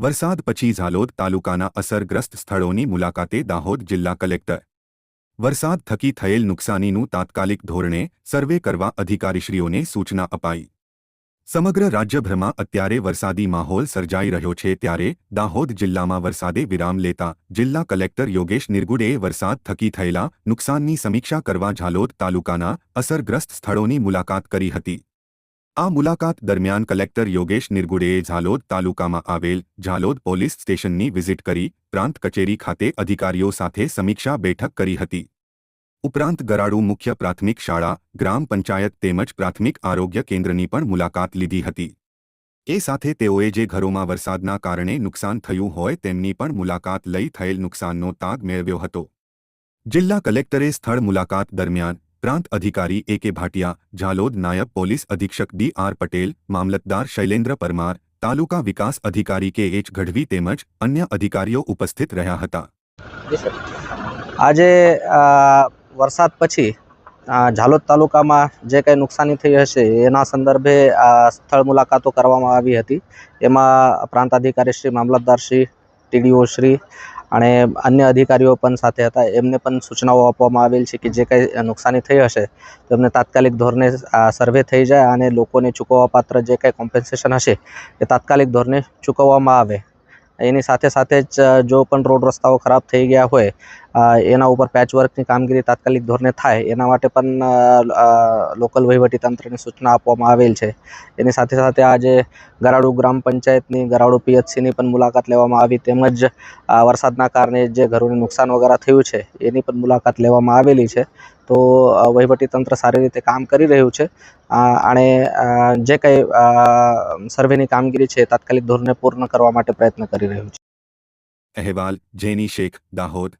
વરસાદ પછી ઝાલોદ તાલુકાના અસરગ્રસ્ત સ્થળોની મુલાકાતે દાહોદ જિલ્લા કલેક્ટર. વરસાદ થકી થયેલ નુકસાનીનું તાત્કાલિક ધોરણે સર્વે કરવા અધિકારીશ્રીઓને સૂચના અપાઈ. સમગ્ર રાજ્યભરમાં અત્યારે વરસાદી માહોલ સર્જાઈ રહ્યો છે ત્યારે દાહોદ જિલ્લામાં વરસાદે વિરામ લેતા જિલ્લા કલેક્ટર યોગેશ નિર્ગુડેએ વરસાદ થકી થયેલા નુકસાનની સમીક્ષા કરવા ઝાલોદ તાલુકાના અસરગ્રસ્ત સ્થળોની મુલાકાત કરી હતી. આ મુલાકાત દરમિયાન કલેક્ટર યોગેશ નિર્ગુડેએ ઝાલોદ તાલુકામાં આવેલ ઝાલોદ પોલીસ સ્ટેશનની વિઝિટ કરી પ્રાંત કચેરી ખાતે અધિકારીઓ સાથે સમીક્ષા બેઠક કરી હતી. ઉપરાંત ગરાડુ મુખ્ય પ્રાથમિક શાળા, ગ્રામ પંચાયત તેમજ પ્રાથમિક આરોગ્ય કેન્દ્રની પણ મુલાકાત લીધી હતી. એ સાથે તેઓએ જે ઘરોમાં વરસાદના કારણે નુકસાન થયું હોય તેમની પણ મુલાકાત લઈ થયેલ નુકસાનનો તાગ મેળવ્યો હતો. જિલ્લા કલેક્ટરે સ્થળ મુલાકાત દરમિયાન પ્રાંત અધિકારી એ કે ભાટિયા, ઝાલોદ નાયબ પોલીસ અધિક્ષક ડી આર પટેલ, મામલતદાર શૈલેન્દ્ર પરમાર, તાલુકા વિકાસ અધિકારી કે એચ ગઢવી તેમજ અન્ય અધિકારીઓ ઉપસ્થિત રહ્યા હતા. આજે વરસાદ પછી ઝાલોદ તાલુકામાં જે કંઈ નુકસાની થઈ હશે, એના સંદર્ભે આ સ્થળ મુલાકાતો કરવામાં આવી હતી. એમાં પ્રાંત અધિકારી શ્રી, મામલતદાર શ્રી, ટીડીઓ શ્રી અને અન્ય અધિકારીઓ પણ સાથે હતા. એમને પણ સૂચનાઓ આપવામાં આવેલ છે કે જે કંઈ નુકસાની થઈ હશે, તો એમને તાત્કાલિક ધોરણે સર્વે થઈ જાય અને લોકોને ચૂકવવાપાત્ર જે કંઈ કોમ્પન્સેશન હશે, એ તાત્કાલિક ધોરણે ચૂકવવામાં આવે. એની સાથે સાથે જ જો પણ રોડ રસ્તાઓ ખરાબ થઈ ગયા હોય એના ઉપર પેચવર્કની કામગીરી તાત્કાલિક ધોરણે થાય, એના માટે પણ લોકલ વહીવટી તંત્રને સૂચના આપવામાં આવેલ છે. એની સાથે સાથે આજે ગરાડુ ગ્રામ પંચાયતની, ગરાડુ પીએચસીની પણ મુલાકાત લેવામાં આવી, તેમજ વરસાદના કારણે જે ઘરોને નુકસાન વગેરે થયું છે, એની પણ મુલાકાત લેવામાં આવેલી છે. તો તંત્ર સારી રીતે કામ કરી રહ્યું છે. અ, જે કંઈ સર્વેની કામગીરી છે તાત્કાલિક ધોરણે પૂર્ણ કરવા માટે પ્રયત્ન કરી રહ્યું છે. અહેવાલ જેની શેખ દાહોદ.